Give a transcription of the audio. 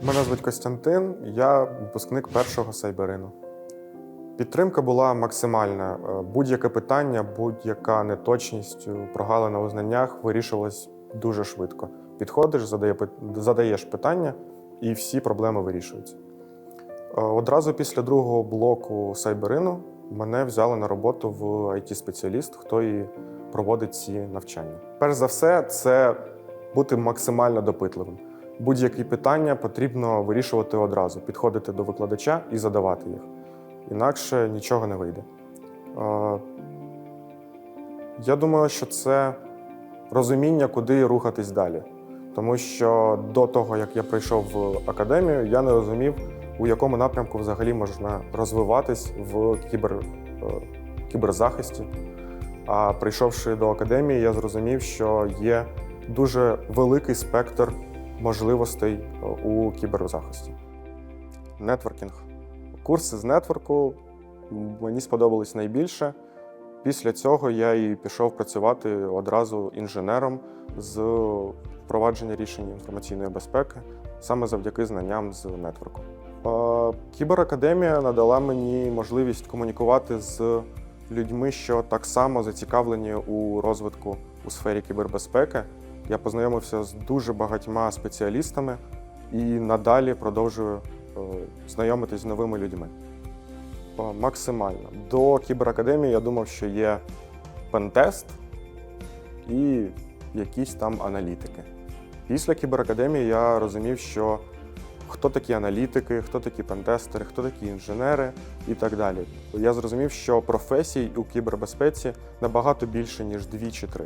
Мене звуть Костянтин, я випускник першого сайберину. Підтримка була максимальна. Е, Будь-яке питання, будь-яка неточність, прогалина у знаннях вирішувалась дуже швидко. Підходиш, задаєш питання, і всі проблеми вирішуються. Е, Одразу після другого блоку сайберину мене взяли на роботу в it спеціаліст хто і проводить ці навчання. Перш за все, це бути максимально допитливим. Будь-які питання потрібно вирішувати одразу, підходити до викладача і задавати їх. Інакше нічого не вийде. Я думаю, що це розуміння, куди рухатись далі. Тому що до того, як я прийшов в академію, я не розумів, у якому напрямку взагалі можна розвиватись в кібер, е, кіберзахисті. А прийшовши до академії, я зрозумів, що є дуже великий спектр можливостей е, у кіберзахисті. Нетворкінг. Курси з нетворку мені сподобались найбільше. Після цього я і пішов працювати одразу інженером з впровадження рішень інформаційної безпеки саме завдяки знанням з нетворку. Е, Кіберакадемія надала мені можливість комунікувати з людьми, що так само зацікавлені у розвитку у сфері кібербезпеки. Я познайомився з дуже багатьма спеціалістами і надалі продовжую е, знайомитись з новими людьми. Е, Максимально. До кіберакадемії я думав, що є пентест і якісь там аналітики. Після кіберакадемії я розумів, що хто такі аналітики, хто такі пентестери, хто такі інженери і так далі. Я зрозумів, що професій у кібербезпеці набагато більше, ніж дві чи три.